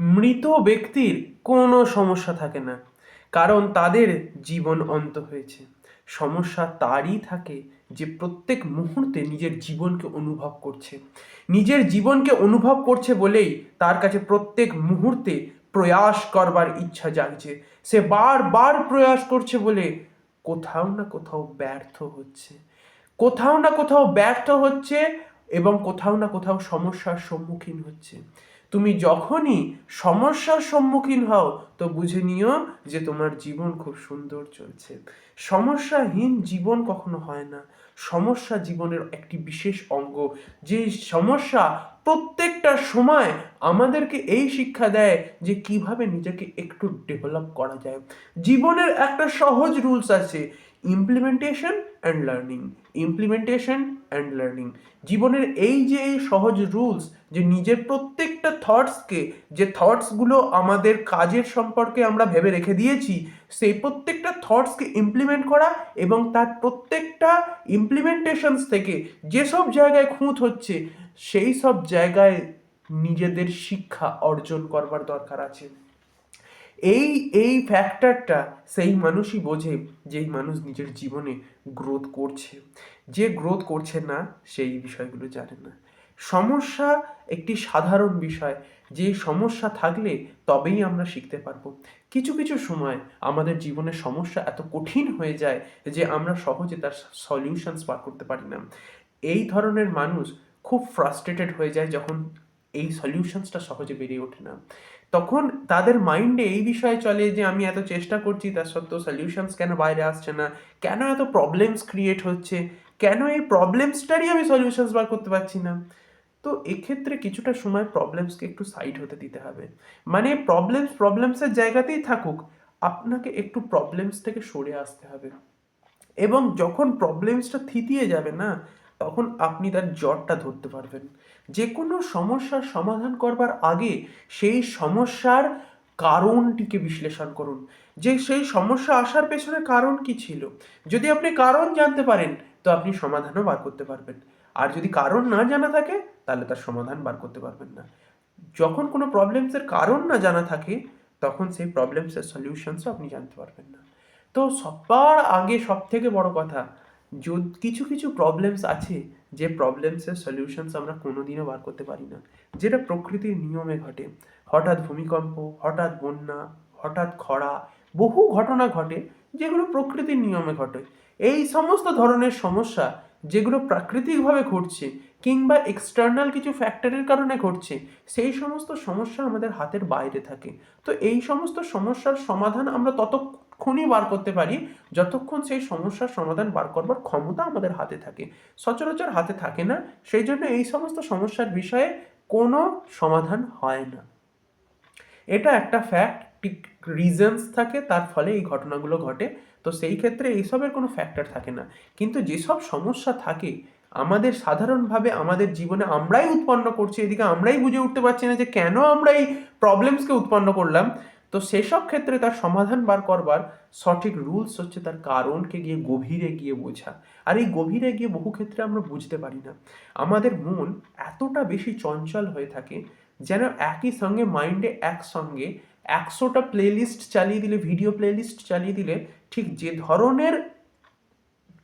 মৃত ব্যক্তির কোনো সমস্যা থাকে না, কারণ তাদের জীবন অন্ত হয়েছে। সমস্যা তারই থাকে যে প্রত্যেক মুহূর্তে নিজের জীবনকে অনুভব করছে। নিজের জীবনকে অনুভব করছে বলেই তার কাছে প্রত্যেক মুহূর্তে প্রয়াস করবার ইচ্ছা জাগছে। সে বারবার প্রয়াস করছে বলে কোথাও না কোথাও ব্যর্থ হচ্ছে। কোথাও না কোথাও ব্যর্থ হচ্ছে এবং কোথাও না কোথাও সমস্যার সম্মুখীন হচ্ছে। তুমি যখনই সমস্যার সম্মুখীন হও, তো বুঝে নিও যে তোমার জীবন খুব সুন্দর চলছে। সমস্যাহীন জীবন কখনো হয় না। সমস্যা জীবনের একটি বিশেষ অঙ্গ। যে সমস্যা প্রত্যেকটা সময় আমাদেরকে এই শিক্ষা দেয় যে কীভাবে নিজেকে একটু ডেভেলপ করা যায়। জীবনের একটা সহজ রুলস আছে implementation and learning implementation and learning জীবনের এই যে এই সহজ রুলস যে নিজের প্রত্যেকটা থটসকে যে থটসগুলো আমাদের কাজের সম্পর্কে আমরা ভেবে রেখে দিয়েছি, সেই প্রত্যেকটা থটসকে ইমপ্লিমেন্ট করা এবং তার প্রত্যেকটা ইমপ্লিমেন্টেশনস থেকে যেসব জায়গায় খুঁত হচ্ছে সেই সব জায়গায় নিজেদের শিক্ষা অর্জন করবার দরকার আছে। এই এই ফ্যাক্টরটা সেই মানুষই বোঝে যেই মানুষ নিজের জীবনে গ্রোথ করছে। যে গ্রোথ করছে না, সেই বিষয়গুলো জানে না। সমস্যা একটি সাধারণ বিষয়। যে সমস্যা থাকলে তবেই আমরা শিখতে পারব। কিছু কিছু সময় আমাদের জীবনে সমস্যা এত কঠিন হয়ে যায় যে আমরা সহজে তার সলিউশনস বার করতে পারি না। এই ধরনের মানুষ খুব ফ্রাস্ট্রেটেড হয়ে যায় যখন এই সলিউশনসটা সহজে বেরিয়ে ওঠে না। তখন তাদের মাইন্ডে এই বিষয়ে চলে যে, আমি এত চেষ্টা করছি, তার সত্ত্বেও সলিউশনস কেন বাইরে আসছে না? কেন এত প্রবলেমস ক্রিয়েট হচ্ছে? কেন এই প্রবলেমসটারই আমি সলিউশনস বার করতে পারছি না? তো এক্ষেত্রে কিছুটা সময় প্রবলেমসকে একটু সাইড হতে দিতে হবে। মানে প্রবলেমস প্রবলেমসের জায়গাতেই থাকুক, আপনাকে একটু প্রবলেমস থেকে সরে আসতে হবে। এবং যখন প্রবলেমসটা থিতিয়ে যাবে না তখন আপনি তার জ্বরটা ধরতে পারবেন। যে কোনো সমস্যার সমাধান করবার আগে সেই সমস্যার কারণটিকে বিশ্লেষণ করুন। যে সেই সমস্যা আসার পেছনে কারণ কি ছিল? যদি আপনি কারণ জানতে পারেন, তো আপনি সমাধানও বার করতে পারবেন। আর যদি কারণ না জানা থাকে, তাহলে তার সমাধান বার করতে পারবেন না। যখন কোনো প্রবলেমসের কারণ না জানা থাকে, তখন সেই প্রবলেমসের সলিউশনসও আপনি জানতে পারবেন না। তো সবার আগে সব থেকে বড় কথা কিছু কিছু প্রবলেমস আছে যে প্রবলেমসের সলিউশনস আমরা কোনোদিনও বার করতে পারি না। যেটা প্রকৃতির নিয়মে ঘটে। হঠাৎ ভূমিকম্প, হঠাৎ বন্যা, হঠাৎ খরা, বহু ঘটনা ঘটে যেগুলো প্রকৃতির নিয়মে ঘটে। এই সমস্ত ধরনের সমস্যা যেগুলো প্রাকৃতিকভাবে ঘটছে কিংবা এক্সটার্নাল কিছু ফ্যাক্টরের কারণে ঘটছে, সেই সমস্ত সমস্যা আমাদের হাতের বাইরে থাকে। তো এই সমস্ত সমস্যার সমাধান আমরা ততক্ষণই বার করতে পারি, যতক্ষণ সেই সমস্যার সমাধান বার করবার ক্ষমতা আমাদের হাতে থাকে। সচরাচর হাতে থাকে না, সেই জন্য এই সমস্ত সমস্যার বিষয়ে কোনো সমাধান হয় না। এটা একটা ফ্যাক্ট রিজনস থাকে, তার ফলে এই ঘটনাগুলো ঘটে। তো সেই ক্ষেত্রে এইসবের কোনো ফ্যাক্টর থাকে না। কিন্তু যেসব সমস্যা থাকে, আমাদের সাধারণভাবে আমাদের জীবনে আমরাই উৎপন্ন করছি, এদিকে আমরাই বুঝে উঠতে পারছি না যে কেন আমরা এই প্রবলেমসকে উৎপন্ন করলাম। তো সেসব ক্ষেত্রে তার সমাধান বার করবার সঠিক রুলস হচ্ছে তার কারণকে গিয়ে গভীরে গিয়ে বোঝা। আর এই গভীরে গিয়ে বহু ক্ষেত্রে আমরা বুঝতে পারি না। আমাদের মন এতটা বেশি চঞ্চল হয়ে থাকে যেন একই সঙ্গে মাইন্ডে একসঙ্গে একশোটা প্লেলিস্ট চালিয়ে দিলে ভিডিও প্লেলিস্ট চালিয়ে দিলে ঠিক যে ধরনের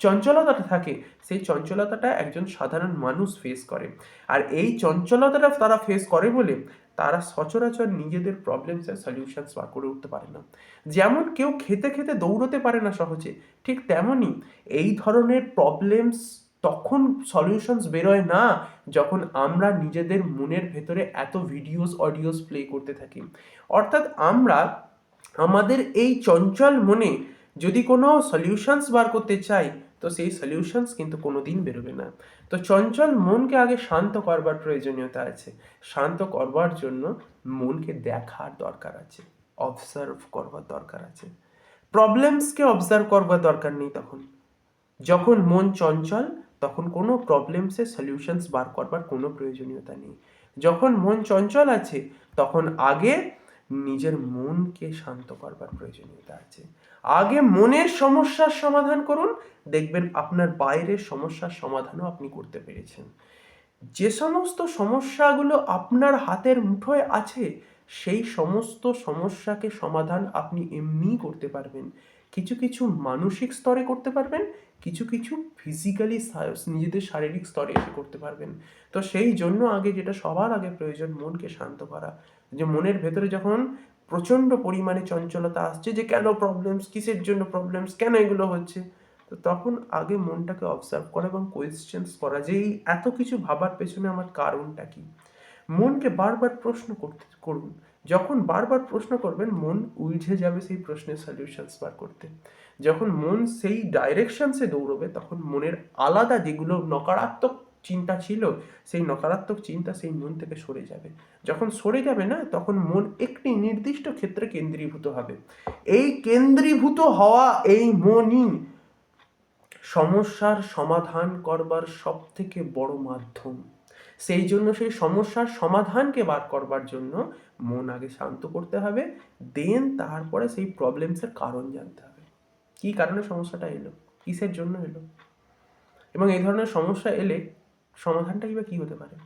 চঞ্চলতাটা থাকে, সেই চঞ্চলতাটা একজন সাধারণ মানুষ ফেস করে। আর এই চঞ্চলতাটা তারা ফেস করে বলে, তারা সচরাচর নিজেদের প্রবলেমসের সলিউশনস বার করে উঠতে পারে না। যেমন কেউ খেতে খেতে দৌড়তে পারে না সহজে, ঠিক তেমনই এই ধরনের প্রবলেমস তখন সলিউশনস বেরোয় না যখন আমরা নিজেদের মনের ভেতরে এত ভিডিওস অডিওস প্লে করতে থাকি। অর্থাৎ আমরা আমাদের এই চঞ্চল মনে যদি কোনো সলিউশনস বার করতে চাই তো সেই সলিউশনস কিন্তু কোনো দিন বেরোবে না। তো চঞ্চল মনকে আগে শান্ত করবার প্রয়োজনীয়তা আছে। শান্ত করবার জন্য মনকে দেখার দরকার আছে। অবজার্ভ করবার দরকার আছে। প্রবলেমসকে অবজার্ভ করবার দরকার নেই তখন। যখন মন চঞ্চল, তখন কোনো প্রবলেমসের সলিউশনস বার করবার কোনো প্রয়োজনীয়তা নেই। যখন মন চঞ্চল আছে, তখন আগে নিজের মনকে শান্ত করবার প্রয়োজনীয়তা আছে। আগে মনের সমস্যার সমাধান করুন, দেখবেন আপনার বাইরের সমস্যার সমাধানও আপনি করতে পেরেছেন। যে সমস্ত সমস্যাগুলো আপনার হাতের মুঠোয় আছে, সেই সমস্ত সমস্যাকে সমাধান আপনি এমনিই করতে পারবেন। কিছু কিছু মানসিক স্তরে করতে পারবেন, কিছু কিছু ফিজিক্যালি নিজেদের শারীরিক স্তরে এসে করতে পারবেন। তো সেই জন্য আগে যেটা সবার আগে প্রয়োজন, মনকে শান্ত করা। যে মনের ভেতরে যখন প্রচণ্ড পরিমাণে চঞ্চলতা আসছে যে কেন প্রবলেমস কিসের জন্য প্রবলেমস কেন এগুলো হচ্ছে, তো তখন আগে মনটাকে অবজার্ভ করা এবং কোয়েশ্চেন্স করা যে এই এত কিছু ভাবার পেছনে আমার কারণটা কি? মনকে বারবার প্রশ্ন করতে, করুন। যখন বারবার প্রশ্ন করবেন, মন উলঝে যাবে সেই প্রশ্নের সলিউশনস বার করতে। যখন মন সেই ডাইরেকশনসে দৌড়বে, তখন মনের আলাদা যেগুলো নকারাত্মক চিন্তা ছিল, সেই নকারাত্মক চিন্তা সেই মন থেকে সরে যাবে। যখন সরে যাবে না, তখন মন একটি নির্দিষ্ট ক্ষেত্রে কেন্দ্রীভূত হবে। এই কেন্দ্রীভূত হওয়া এই মনই সমস্যার সমাধান করবার সব থেকে বড় মাধ্যম। সেই জন্য সেই সমস্যার সমাধানকে বার করবার জন্য মন আগে শান্ত করতে হবে, দেন তারপরে সেই প্রবলেমসের কারণ জানতে হবে। কী কারণে সমস্যাটা এলো? কিসের জন্য এলো? এবং এই ধরনের সমস্যা এলে সমাধানটাই বা কী হতে পারে?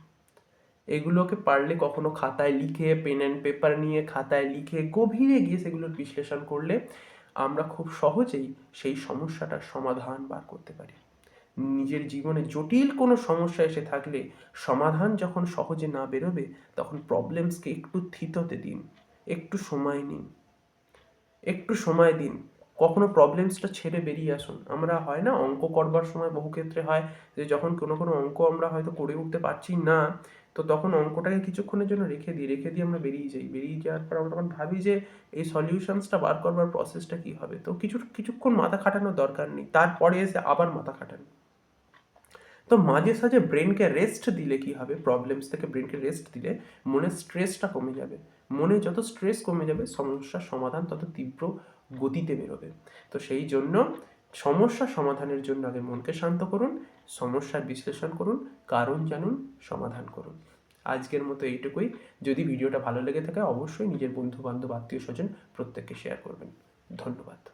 এগুলোকে পারলে কখনো খাতায় লিখে, পেন অ্যান্ড পেপার নিয়ে খাতায় লিখে গভীরে গিয়ে সেগুলোর বিশ্লেষণ করলে আমরা খুব সহজেই সেই সমস্যাটার সমাধান বার করতে পারি। নিজের জীবনে জটিল কোনো সমস্যা এসে থাকলে সমাধান যখন সহজে না বেরোবে, তখন প্রবলেমসকে একটু থিততে দিন। একটু সময় নিন। একটু সময় দিন। কখনো প্রবলেমসটা ছেড়ে বেরিয়ে আসুন। আমরা হয় না অঙ্ক করবার সময় বহু ক্ষেত্রে হয় যে, যখন কোনো কোনো অঙ্ক আমরা হয়তো করে উঠতে পারছি না, তো তখন অঙ্কটাকে কিছুক্ষণের জন্য রেখে দিই, রেখে দিয়ে আমরা বেরিয়ে যাই। বেরিয়ে যাওয়ার পর আমরা তখন ভাবি যে, এই সলিউশনসটা বার করবার প্রসেসটা কী হবে? তো কিছু, কিছুক্ষণ মাথা খাটানোর দরকার নেই, তারপরে এসে আবার মাথা খাটান। তো মাঝে সাঝে ব্রেনকে রেস্ট দিলে কি হবে? প্রবলেমস থেকে ব্রেনকে রেস্ট দিলে মনের স্ট্রেসটা কমে যাবে। মনে যত স্ট্রেস কমে যাবে, সমস্যার সমাধান তত তীব্র গতিতে বেরোবে। তো সেই জন্য সমস্যা সমাধানের জন্য আগে মনকে শান্ত করুন, সমস্যার বিশ্লেষণ করুন, কারণ জানুন, সমাধান করুন। আজকের মতো এইটুকুই। যদি ভিডিওটা ভালো লেগে থাকে, অবশ্যই নিজের বন্ধু বান্ধব আত্মীয় স্বজন প্রত্যেককে শেয়ার করবেন। ধন্যবাদ।